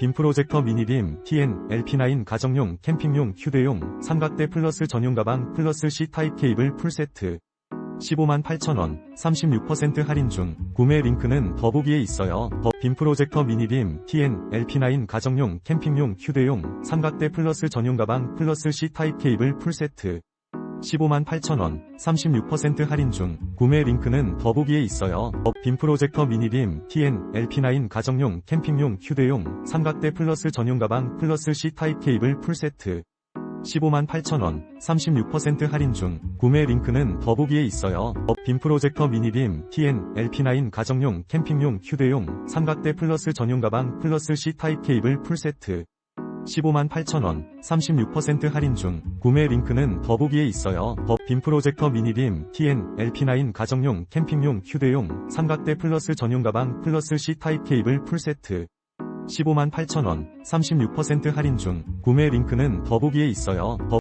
빔 프로젝터 미니빔 TN LP9 가정용 캠핑용 휴대용 삼각대 플러스 전용 가방 플러스 C타입 케이블 풀세트. 15만 8천원 36% 할인 중. 구매 링크는 더보기에 있어요. 더- 빔 프로젝터 미니빔 TN LP9 가정용 캠핑용 휴대용 삼각대 플러스 전용 가방 플러스 C타입 케이블 풀세트 15만 8천원 36% 할인 중 구매 링크는 더보기에 있어요. 더- 빔 프로젝터 미니빔 TN LP9 가정용 캠핑용 휴대용 삼각대 플러스 전용 가방 플러스 C타입 케이블 풀세트 15만 8천원 36% 할인 중 구매 링크는 더보기에 있어요. 더- 빔 프로젝터 미니빔 TN LP9 가정용 캠핑용 휴대용 삼각대 플러스 전용 가방 플러스 C타입 케이블 풀세트 15만 8천원 36% 할인 중 구매 링크는 더보기에 있어요. 더- 빔 프로젝터 미니빔 TN LP9 가정용 캠핑용 휴대용 삼각대 플러스 전용 가방 플러스 C타입 케이블 풀세트 15만 8천원 36% 할인 중 구매 링크는 더보기에 있어요. 더-